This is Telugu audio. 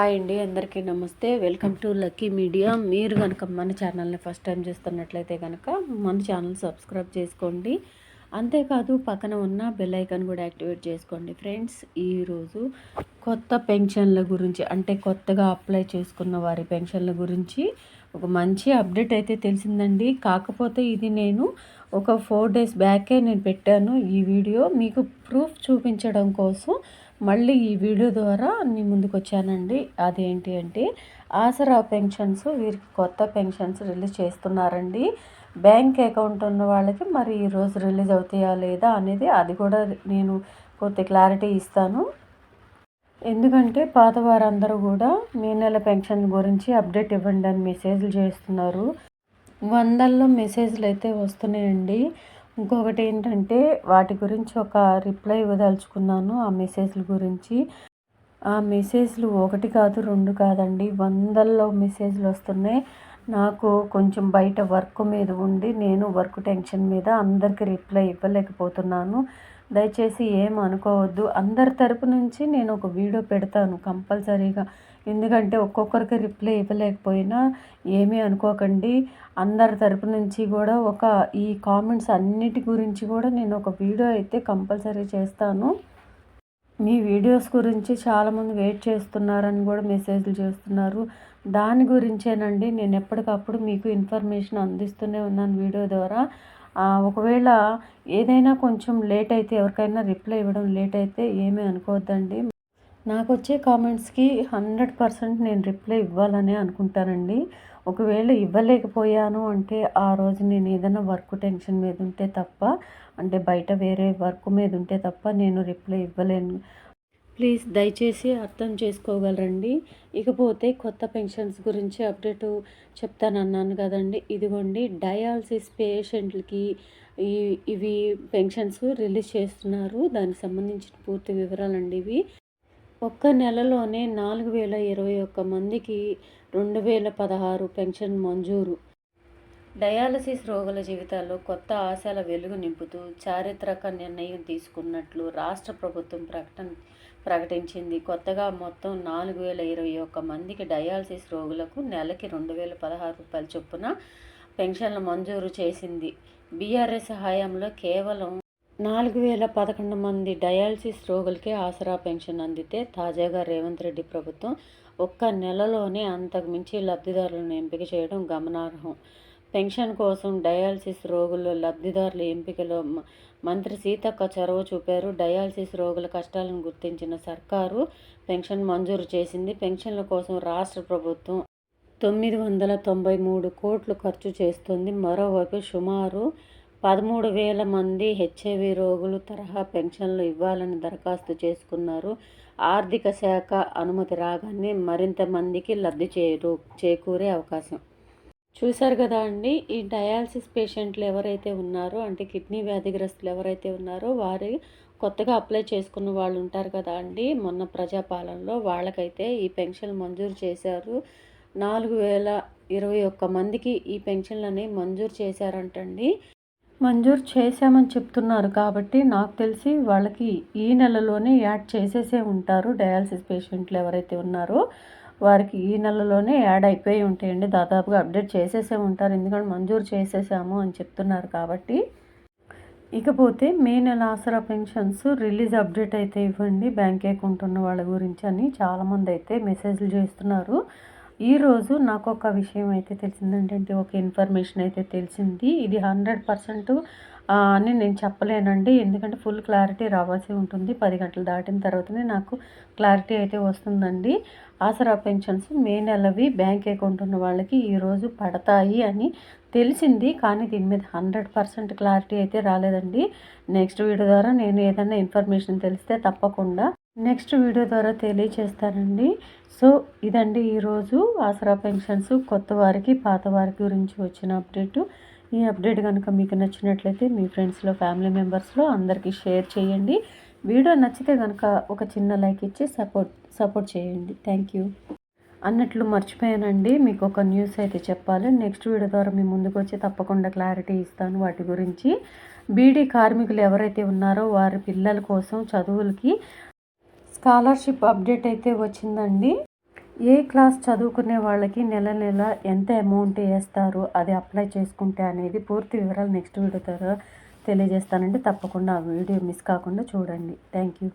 హాయ్ అండి అందరికీ నమస్తే. Welcome to lucky media. మీరు కనుక మన ఛానల్ని ఫస్ట్ టైం చూస్తున్నట్లయితే కనుక మన ఛానల్ సబ్స్క్రైబ్ చేసుకోండి. అంతేకాదు పక్కన ఉన్న బెల్ ఐకాన్ కూడా యాక్టివేట్ చేసుకోండి. ఫ్రెండ్స్ ఈరోజు కొత్త పెన్షన్ల గురించి అంటే కొత్తగా అప్లై చేసుకున్న వారి పెన్షన్ల గురించి ఒక మంచి అప్డేట్ అయితే తెలిసిందండి. కాకపోతే ఇది నేను ఒక ఫోర్ డేస్ బ్యాకే నేను పెట్టాను ఈ వీడియో. మీకు ప్రూఫ్ చూపించడం కోసం మళ్ళీ ఈ వీడియో ద్వారా మీ ముందుకు వచ్చానండి. అదేంటి అంటే ఆసరా పెన్షన్స్ వీరికి కొత్త పెన్షన్స్ రిలీజ్ చేస్తున్నారండి. బ్యాంక్ అకౌంట్ ఉన్న వాళ్ళకి మరి ఈరోజు రిలీజ్ అవుతాయా లేదా అనేది అది కూడా నేను పూర్తి క్లారిటీ ఇస్తాను. ఎందుకంటే పాత వారందరూ కూడా మే నెల పెన్షన్ గురించి అప్డేట్ ఇవ్వండి అని మెసేజ్లు చేస్తున్నారు. వందల్లో మెసేజ్లు అయితే వస్తున్నాయండి. ఇంకొకటి ఏంటంటే వాటి గురించి ఒక రిప్లై ఇవ్వదలుచుకున్నాను ఆ మెసేజ్ల గురించి. ఆ మెసేజ్లు ఒకటి కాదు రెండు కాదండి. వందల్లో మెసేజ్లు వస్తున్నాయి. నాకు కొంచెం బయట వర్క్ మీద ఉండి నేను వర్క్ టెన్షన్ మీద అందరికీ రిప్లై ఇవ్వలేకపోతున్నాను. దయచేసి ఏం అనుకోవద్దు. అందరి తరపు నుంచి నేను ఒక వీడియో పెడతాను కంపల్సరీగా. ఎందుకంటే ఒక్కొక్కరికి రిప్లై ఇవ్వలేకపోయినా ఏమీ అనుకోకండి. అందరి తరపు నుంచి కూడా ఒక ఈ కామెంట్స్ అన్నిటి గురించి కూడా నేను ఒక వీడియో అయితే కంపల్సరీ చేస్తాను. మీ వీడియోస్ గురించి చాలామంది వెయిట్ చేస్తున్నారని కూడా మెసేజ్లు చేస్తున్నారు. దాని గురించేనండి నేను ఎప్పటికప్పుడు మీకు ఇన్ఫర్మేషన్ అందిస్తూనే ఉన్నాను వీడియో ద్వారా. ఒకవేళ ఏదైనా కొంచెం లేట్ అయితే ఎవరికైనా రిప్లై ఇవ్వడం లేట్ అయితే ఏమీ అనుకోవద్దండి. నాకు వచ్చే కామెంట్స్కి హండ్రెడ్ పర్సెంట్ నేను రిప్లై ఇవ్వాలనే అనుకుంటానండి. ఒకవేళ ఇవ్వలేకపోయాను అంటే ఆ రోజు నేను ఏదైనా వర్క్ టెన్షన్ మీద ఉంటే తప్ప అంటే బయట వేరే వర్క్ మీద ఉంటే తప్ప నేను రిప్లై ఇవ్వలేను. ప్లీజ్ దయచేసి అర్థం చేసుకోగలరండి. ఇకపోతే కొత్త పెన్షన్స్ గురించి అప్డేట్ చెప్తానన్నాను కదండి. ఇదిగోండి డయాలసిస్ పేషెంట్లకి ఈ ఇవి పెన్షన్స్ రిలీజ్ చేస్తున్నారు. దానికి సంబంధించిన పూర్తి వివరాలండి ఇవి. ఒక్క నెలలోనే నాలుగు వేల ఇరవై ఒక్క మందికి రెండు వేల పదహారు పెన్షన్ మంజూరు. డయాలసిస్ రోగుల జీవితాల్లో కొత్త ఆశల వెలుగు నింపుతూ చారిత్రక నిర్ణయం తీసుకున్నట్లు రాష్ట్ర ప్రభుత్వం ప్రకటన ప్రకటించింది. కొత్తగా మొత్తం నాలుగు వేల ఇరవై ఒక్క మందికి డయాలసిస్ రోగులకు నెలకి రెండు వేల పదహారు రూపాయల చొప్పున పెన్షన్లు మంజూరు చేసింది. బీఆర్ఎస్ హయాంలో కేవలం నాలుగు వేల పదకొండు మంది డయాలసిస్ రోగులకే ఆసరా పెన్షన్ అందితే తాజాగా రేవంత్ రెడ్డి ప్రభుత్వం ఒక్క నెలలోనే అంతకుమించి లబ్ధిదారులను ఎంపిక చేయడం గమనార్హం. పెన్షన్ కోసం డయాలసిస్ రోగుల లబ్ధిదారుల ఎంపికలో మంత్రి సీతక్క చొరవ చూపారు. డయాలసిస్ రోగుల కష్టాలను గుర్తించిన సర్కారు పెన్షన్ మంజూరు చేసింది. పెన్షన్ల కోసం రాష్ట్ర ప్రభుత్వం తొమ్మిది వందల తొంభై మూడు కోట్లు ఖర్చు చేస్తుంది. మరోవైపు సుమారు పదమూడు వేల మంది హెచ్ఐవి రోగులు తరహా పెన్షన్లు ఇవ్వాలని దరఖాస్తు చేసుకున్నారు. ఆర్థిక శాఖ అనుమతి రాగానే మరింత మందికి లబ్ధి చేరు చేకూరే అవకాశం చూశారు కదా అండి ఈ డయాలసిస్ పేషెంట్లు ఎవరైతే ఉన్నారో అంటే కిడ్నీ వ్యాధిగ్రస్తులు ఎవరైతే ఉన్నారో వారి కొత్తగా అప్లై చేసుకున్న వాళ్ళు ఉంటారు కదా అండి. మొన్న ప్రజాపాలనలో వాళ్ళకైతే ఈ పెన్షన్ మంజూరు చేశారు. నాలుగు వేల ఇరవై ఒక్క మందికి ఈ పెన్షన్లని మంజూరు చేశారంటండి. మంజూరు చేశామని చెప్తున్నారు కాబట్టి నాకు తెలిసి వాళ్ళకి ఈ నెలలోనే యాడ్ చేసేసే ఉంటారు డయాలసిస్ పేషెంట్లు ఎవరైతే ఉన్నారో. వారికి ఈ నెలలోనే యాడ్ అయిపోయి ఉంటాయండి. దాదాపుగా అప్డేట్ చేసేసే ఉంటారు. ఎందుకంటే మంజూరు చేసేసాము అని చెప్తున్నారు కాబట్టి. ఇకపోతే మే నెల ఆసరా పెన్షన్స్ రిలీజ్ అప్డేట్ అయితే ఇవ్వండి. బ్యాంక్ అకౌంట్ ఉన్న వాళ్ళ గురించి అని చాలామంది అయితే మెసేజ్లు చేస్తున్నారు. ఈరోజు నాకు ఒక విషయం అయితే తెలిసిందంటే ఒక ఇన్ఫర్మేషన్ అయితే తెలిసింది. ఇది హండ్రెడ్ పర్సెంట్ అని నేను చెప్పలేనండి. ఎందుకంటే ఫుల్ క్లారిటీ రావాల్సి ఉంటుంది. పది గంటలు దాటిన తర్వాతనే నాకు క్లారిటీ అయితే వస్తుందండి. ఆసరా పెన్షన్స్ మే నెలవి బ్యాంక్ అకౌంట్ ఉన్న వాళ్ళకి ఈరోజు పడతాయి అని తెలిసింది. కానీ దీని మీద హండ్రెడ్ పర్సెంట్ క్లారిటీ అయితే రాలేదండి. నెక్స్ట్ వీడియో ద్వారా నేను ఏదైనా ఇన్ఫర్మేషన్ తెలిస్తే తప్పకుండా నెక్స్ట్ వీడియో ద్వారా తెలియచేస్తానండి. సో ఇదండి ఈరోజు ఆసరా పెన్షన్స్ కొత్త వారికి పాత వారికి గురించి వచ్చిన అప్డేటు. ఈ అప్డేట్ కనుక మీకు నచ్చినట్లయితే మీ ఫ్రెండ్స్లో ఫ్యామిలీ మెంబర్స్లో అందరికీ షేర్ చేయండి. వీడియో నచ్చితే కనుక ఒక చిన్న లైక్ ఇచ్చి సపోర్ట్ సపోర్ట్ చేయండి. Thank you. అన్నట్లు మర్చిపోయానండి. మీకు ఒక న్యూస్ అయితే చెప్పాలి. నెక్స్ట్ వీడియో ద్వారా మీ ముందుకు వచ్చి తప్పకుండా క్లారిటీ ఇస్తాను వాటి గురించి. బీడీ కార్మికులు ఎవరైతే ఉన్నారో వారి పిల్లల కోసం చదువులకి స్కాలర్షిప్ అప్డేట్ అయితే వచ్చిందండి. ఏ క్లాస్ చదువుకునే వాళ్ళకి నెల నెల ఎంత అమౌంట్ వేస్తారు అది అప్లై చేసుకుంటే అనేది పూర్తి వివరాలు నెక్స్ట్ వీడియో ద్వారా తెలియజేస్తానండి. తప్పకుండా ఆ వీడియో మిస్ కాకుండా చూడండి. Thank you.